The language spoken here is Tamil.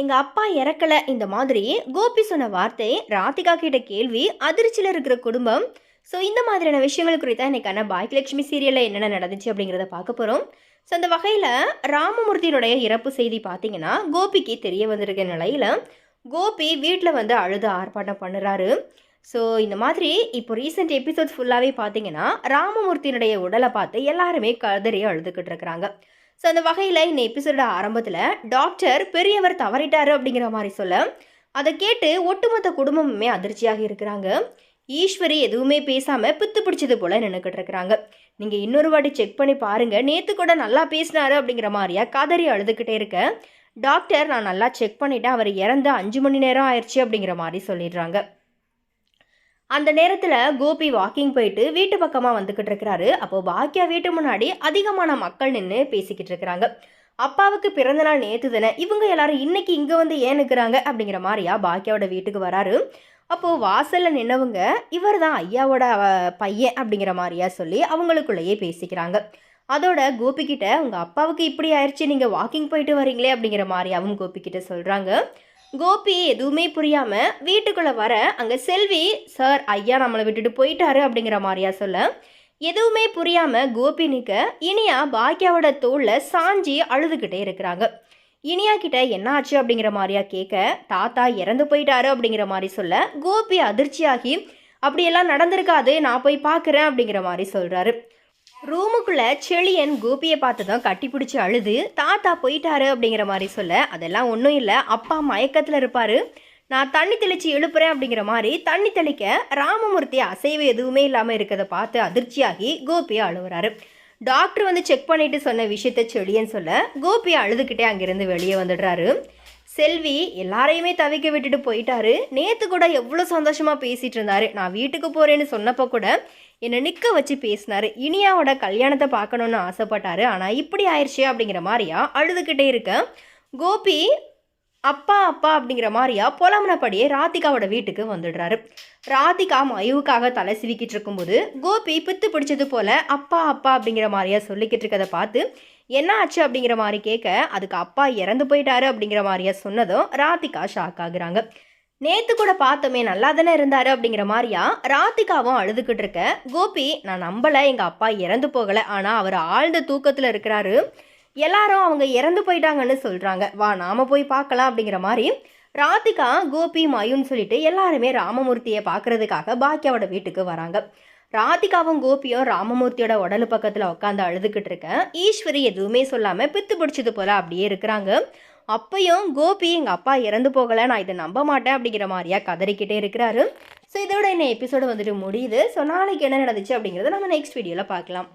எங்க அப்பா இறக்கல இந்த மாதிரி கோபி சொன்ன வார்த்தை ராதிகா கிட்ட கேள்வி அதிர்ச்சியில் இருக்கிற குடும்பம். ஸோ இந்த மாதிரியான விஷயங்கள் குறித்தா இன்னைக்கான பாக்கியலட்சுமி சீரியலில் என்னென்ன நடந்துச்சு அப்படிங்கிறத பார்க்க போகிறோம் ஸோ அந்த வகையில் ராமமூர்த்தியினுடைய இறப்பு செய்தி பார்த்தீங்கன்னா கோபிக்கு தெரிய வந்திருக்க நிலையில் கோபி வீட்டில் வந்து அழுது ஆர்ப்பாட்டம் பண்ணுறாரு. ஸோ இந்த மாதிரி இப்போ ரீசெண்ட் எபிசோட் ஃபுல்லாகவே பார்த்தீங்கன்னா ராமமூர்த்தியினுடைய உடலை பார்த்து எல்லாருமே கதறி அழுதுகிட்டு இருக்கிறாங்க. ஸோ அந்த வகையில் இந்த எபிசோட ஆரம்பத்தில் டாக்டர் பெரியவர் தவறிட்டாரு அப்படிங்கிற மாதிரி சொல்ல அதை கேட்டு ஒட்டுமொத்த குடும்பமுமே அதிர்ச்சியாக இருக்கிறாங்க. ஈஸ்வரி எதுவுமே பேசாமல் பித்து பிடிச்சது போல் நின்றுக்கிட்டு இருக்கிறாங்க. நீங்கள் இன்னொரு வாட்டி செக் பண்ணி பாருங்க. நேற்று கூட நல்லா பேசினாரு அப்படிங்கிற மாதிரியா கதறி அழுதுகிட்டே இருக்க டாக்டர் நான் நல்லா செக் பண்ணிட்டேன் அவர் இறந்து அஞ்சு மணி நேரம் ஆயிடுச்சு அப்படிங்கிற மாதிரி சொல்லிடுறாங்க. அந்த நேரத்தில் கோபி வாக்கிங் போயிட்டு வீட்டு பக்கமாக வந்துக்கிட்டு இருக்கிறாரு. அப்போது பாக்கியா வீட்டு முன்னாடி அதிகமான மக்கள் நின்று பேசிக்கிட்டு இருக்கிறாங்க. அப்பாவுக்கு பிறந்த நாள் நேற்று தானே இவங்க எல்லாரும் இன்னைக்கு இங்கே வந்து ஏன் நிற்கிறாங்க அப்படிங்கிற மாதிரியா பாக்கியாவோட வீட்டுக்கு வராரு. அப்போது வாசலில் நின்னவங்க இவர் தான் ஐயாவோட பையன் அப்படிங்கிற மாதிரியா சொல்லி அவங்களுக்குள்ளேயே பேசிக்கிறாங்க. அதோட கோபிக்கிட்ட உங்கள் அப்பாவுக்கு இப்படி ஆயிடுச்சு நீங்கள் வாக்கிங் போயிட்டு வரீங்களே அப்படிங்கிற மாதிரியாவும் கோபிக்கிட்ட சொல்கிறாங்க கோபி எதுவுமே புரியாமல் வீட்டுக்குள்ளே வர அங்கே செல்வி சார் ஐயா நம்மளை விட்டுட்டு போயிட்டாரு அப்படிங்கிற மாதிரியா சொல்ல எதுவுமே புரியாமல் கோபி நிற்க இனியா பாக்கியாவோட தோளில் சாஞ்சி அழுதுகிட்டே இருக்கிறாங்க. இனியா கிட்ட என்ன ஆச்சு? அப்படிங்கிற மாதிரியா கேட்க தாத்தா இறந்து போயிட்டாரு அப்படிங்கிற மாதிரி சொல்ல கோபி அதிர்ச்சியாகி அப்படியெல்லாம் நடந்திருக்காது நான் போய் பார்க்குறேன் அப்படிங்கிற மாதிரி சொல்கிறாரு ரூமுக்குள்ள செளியன் கோபியை பார்த்து தான் கட்டிப்பிடிச்சி அழுது தாத்தா போயிட்டாரு அப்படிங்கிற மாதிரி சொல்ல அதெல்லாம் ஒன்றும் இல்லை அப்பா மயக்கத்தில் இருப்பாரு. நான் தண்ணி தெளித்து எழுப்புறேன் அப்படிங்கிற மாதிரி தண்ணி தெளிக்க ராமமூர்த்தி அசைவு எதுவுமே இல்லாமல் இருக்கிறத பார்த்து அதிர்ச்சியாகி கோபியை அழுவுறாரு. டாக்டர் வந்து செக் பண்ணிட்டு சொன்ன விஷயத்த செழியன் சொல்ல கோபியை அழுதுகிட்டே அங்கிருந்து வெளியே வந்துடுறாரு. செல்வி எல்லாரையுமே தவிக்க விட்டுட்டு போயிட்டாரு. நேற்று கூட எவ்வளோ சந்தோஷமாக பேசிகிட்டு இருந்தாரு. நான் வீட்டுக்கு போகிறேன்னு சொன்னப்போ கூட என்னை நிற்க வச்சு பேசினாரு. இனியாவோட கல்யாணத்தை பார்க்கணுன்னு ஆசைப்பட்டாரு. ஆனால் இப்படி ஆயிடுச்சு அப்படிங்கிற மாதிரியா அழுதுகிட்டே இருக்க. கோபி அப்பா அப்பா அப்படிங்கிற மாதிரியா புலம்புனபடியே ராதிகாவோட வீட்டுக்கு வந்துடுறாரு. ராதிகா மயுவுக்காக தலை சிவிக்கிட்டு இருக்கும்போது கோபி பித்து பிடிச்சது போல அப்பா அப்பா அப்படிங்கிற மாதிரியா சொல்லிக்கிட்டு இருக்கதை பார்த்து என்ன ஆச்சு? அப்படிங்கிற மாதிரி கேட்க அதுக்கு அப்பா இறந்து போயிட்டாரு அப்படிங்கிற மாதிரியா சொன்னதும் ராதிகா ஷாக் ஆகுறாங்க. நேத்து கூட பார்த்தோமே நல்லா தானே இருந்தாரு அப்படிங்கிற மாதிரியா ராதிகாவும் அழுதுகிட்டு இருக்க கோபி நான் நம்பல. எங்க அப்பா இறந்து போகல. ஆனா அவர் ஆழ்ந்த தூக்கத்துல இருக்கிறாரு. எல்லாரும் அவங்க இறந்து போயிட்டாங்கன்னு சொல்றாங்க. வா நாம போய் பார்க்கலாம் அப்படிங்கிற மாதிரி ராதிகா கோபி மயுன்னு சொல்லிட்டு எல்லாருமே ராமமூர்த்தியை பார்க்கறதுக்காக பாக்கியாவோட வீட்டுக்கு வராங்க. ராதிகாவும் கோபியும் ராமமூர்த்தியோட உடலு பக்கத்தில் உட்காந்து அழுதுகிட்டு இருக்க. ஈஸ்வரி எதுவுமே சொல்லாமல் பித்து பிடிச்சது போல அப்படியே இருக்கிறாங்க. அப்பையும் கோபி எங்கள் அப்பா இறந்து போகலை நான் இதை நம்ப மாட்டேன் அப்படிங்கிற மாதிரியா கதறிக்கிட்டே இருக்கிறாரு. ஸோ இதோட என்ன எபிசோடு வந்துட்டு முடியுது. ஸோ நாளைக்கு என்ன நடந்துச்சு அப்படிங்கிறத நம்ம நெக்ஸ்ட் வீடியோவில் பார்க்கலாம்.